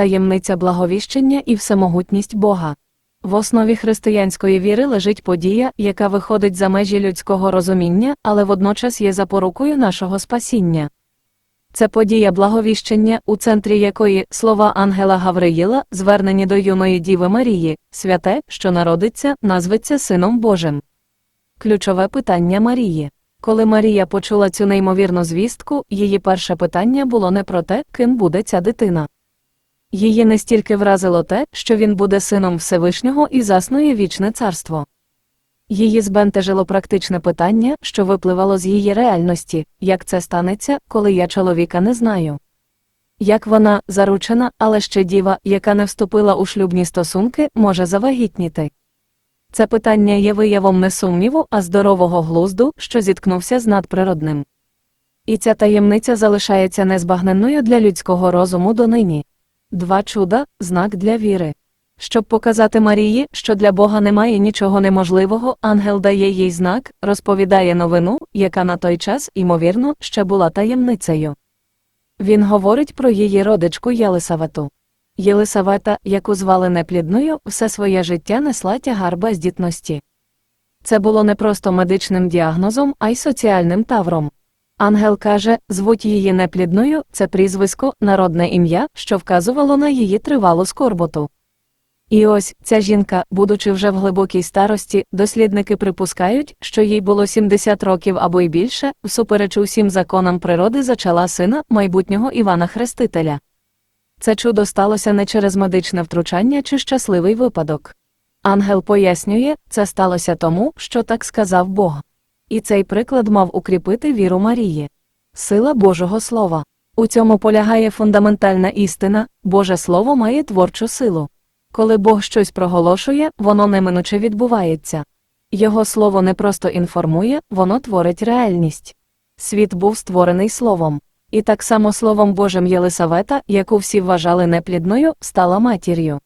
таємниця благовіщення і всемогутність Бога. В основі християнської віри лежить подія, яка виходить за межі людського розуміння, але водночас є запорукою нашого спасіння. Це подія благовіщення, у центрі якої слова ангела Гавриїла, звернені до юної Діви Марії, святе, що народиться, назветься Сином Божим. Ключове питання Марії. Коли Марія почула цю неймовірну звістку, її перше питання було не про те, ким буде ця дитина. Її не стільки вразило те, що він буде сином Всевишнього і заснує вічне царство. Її збентежило практичне питання, що випливало з її реальності, як це станеться, коли я чоловіка не знаю. Як вона, заручена, але ще діва, яка не вступила у шлюбні стосунки, може завагітніти. Це питання є виявом не сумніву, а здорового глузду, що зіткнувся з надприродним. І ця таємниця залишається незбагненною для людського розуму донині. Два чуда знак для віри. Щоб показати Марії, що для Бога немає нічого неможливого, ангел дає їй знак, розповідає новину, яка на той час, ймовірно, ще була таємницею. Він говорить про її родичку Єлисавету. Єлисавета, яку звали неплідною, все своє життя несла тягар бездітності. Це було не просто медичним діагнозом, а й соціальним тавром. Ангел каже, звуть її неплідною, це прізвисько, народне ім'я, що вказувало на її тривалу скорботу. І ось ця жінка, будучи вже в глибокій старості, дослідники припускають, що їй було 70 років або й більше, всупереч усім законам природи зачала сина майбутнього Івана Хрестителя. Це чудо сталося не через медичне втручання чи щасливий випадок. Ангел пояснює, це сталося тому, що так сказав Бог. І цей приклад мав укріпити віру Марії. Сила Божого Слова. У цьому полягає фундаментальна істина Боже Слово має творчу силу. Коли Бог щось проголошує, воно неминуче відбувається. Його слово не просто інформує, воно творить реальність. Світ був створений словом. І так само Словом Божим Єлисавета, яку всі вважали неплідною, стала матір'ю.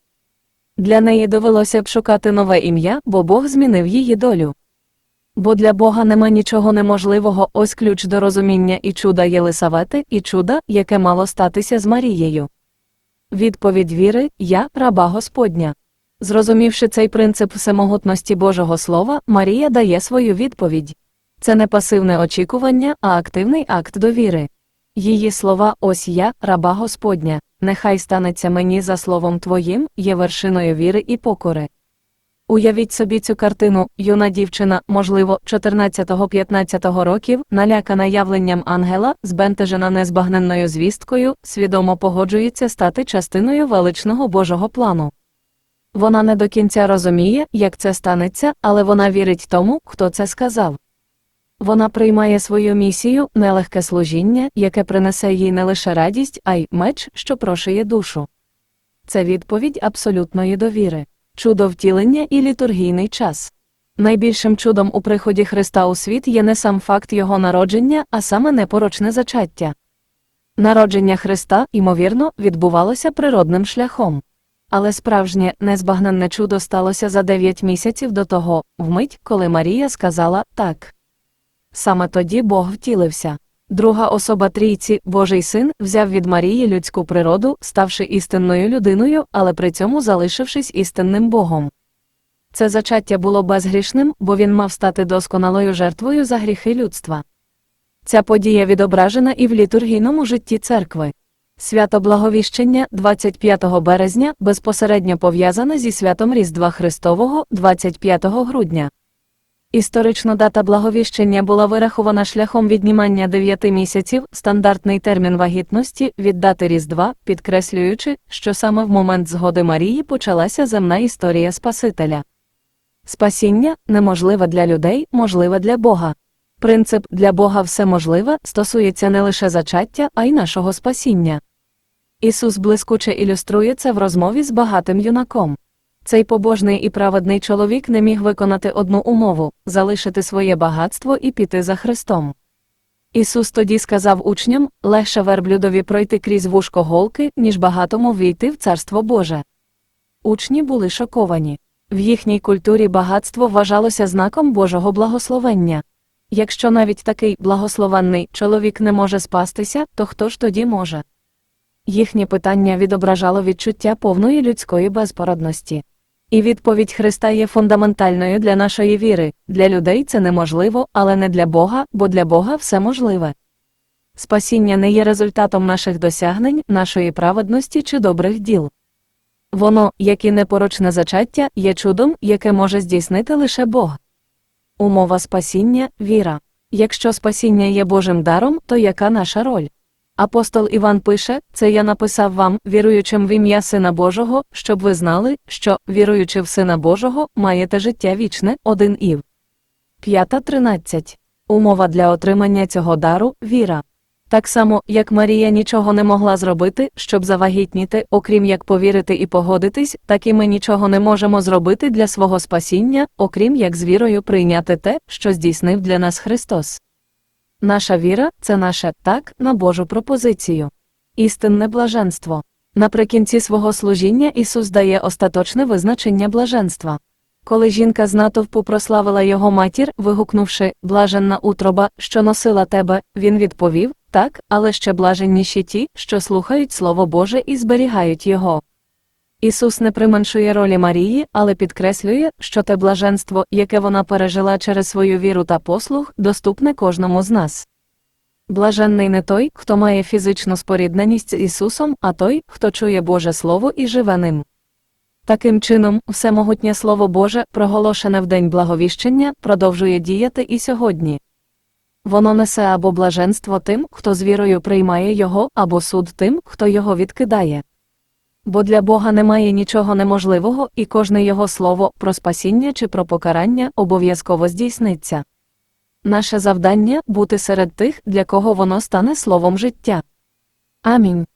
Для неї довелося б шукати нове ім'я, бо Бог змінив її долю. Бо для Бога нема нічого неможливого, ось ключ до розуміння і чуда Єлисавети, і чуда, яке мало статися з Марією. Відповідь віри Я раба Господня. Зрозумівши цей принцип всемогутності Божого Слова, Марія дає свою відповідь. Це не пасивне очікування, а активний акт довіри. Її слова Ось я, раба Господня, нехай станеться мені за словом Твоїм, є вершиною віри і покори. Уявіть собі цю картину, юна дівчина, можливо, 14-15 років, налякана явленням ангела, збентежена незбагненною звісткою, свідомо погоджується стати частиною величного Божого плану. Вона не до кінця розуміє, як це станеться, але вона вірить тому, хто це сказав. Вона приймає свою місію, нелегке служіння, яке принесе їй не лише радість, а й меч, що прошує душу. Це відповідь абсолютної довіри, чудо втілення і літургійний час. Найбільшим чудом у приході Христа у світ є не сам факт його народження, а саме непорочне зачаття. Народження Христа, ймовірно, відбувалося природним шляхом. Але справжнє незбагненне чудо сталося за дев'ять місяців до того, вмить, коли Марія сказала так. Саме тоді Бог втілився. Друга особа трійці, Божий син, взяв від Марії людську природу, ставши істинною людиною, але при цьому залишившись істинним Богом. Це зачаття було безгрішним, бо він мав стати досконалою жертвою за гріхи людства. Ця подія відображена і в літургійному житті церкви. Свято Благовіщення 25 березня безпосередньо пов'язане зі святом Різдва Христового 25 грудня. Історична дата благовіщення була вирахована шляхом віднімання 9 місяців, стандартний термін вагітності від дати Різдва, підкреслюючи, що саме в момент згоди Марії почалася земна історія Спасителя. Спасіння неможливе для людей, можливе для Бога. Принцип для Бога все можливе стосується не лише зачаття, а й нашого спасіння. Ісус блискуче ілюструє це в розмові з багатим юнаком. Цей побожний і праведний чоловік не міг виконати одну умову залишити своє багатство і піти за Христом. Ісус тоді сказав учням легше верблюдові пройти крізь вушко голки, ніж багатому війти в Царство Боже. Учні були шоковані. В їхній культурі багатство вважалося знаком Божого благословення. Якщо навіть такий благословенний чоловік не може спастися, то хто ж тоді може? Їхнє питання відображало відчуття повної людської безпорадності. І відповідь Христа є фундаментальною для нашої віри. Для людей це неможливо, але не для Бога, бо для Бога все можливе. Спасіння не є результатом наших досягнень, нашої праведності чи добрих діл. Воно, як і непорочне зачаття, є чудом, яке може здійснити лише Бог. Умова спасіння віра. Якщо спасіння є Божим даром, то яка наша роль? Апостол Іван пише: Це я написав вам, віруючим в ім'я Сина Божого, щоб ви знали, що, віруючи в Сина Божого, маєте життя вічне, 1 Ів. 5.13. Умова для отримання цього дару віра. Так само, як Марія нічого не могла зробити, щоб завагітніти, окрім як повірити і погодитись, так і ми нічого не можемо зробити для свого спасіння, окрім як з вірою прийняти те, що здійснив для нас Христос. Наша віра це наше так на Божу пропозицію. Істинне блаженство. Наприкінці свого служіння Ісус дає остаточне визначення блаженства. Коли жінка з натовпу прославила його матір, вигукнувши Блаженна утроба, що носила тебе, він відповів так, але ще блаженніші ті, що слухають Слово Боже і зберігають його. Ісус не применшує ролі Марії, але підкреслює, що те блаженство, яке вона пережила через свою віру та послуг, доступне кожному з нас. Блаженний не той, хто має фізичну спорідненість з Ісусом, а той, хто чує Боже Слово і живе ним. Таким чином, всемогутнє Слово Боже, проголошене в день благовіщення, продовжує діяти і сьогодні. Воно несе або блаженство тим, хто з вірою приймає його, або суд тим, хто його відкидає. Бо для Бога немає нічого неможливого, і кожне його слово про спасіння чи про покарання обов'язково здійсниться. Наше завдання бути серед тих, для кого воно стане словом життя. Амінь.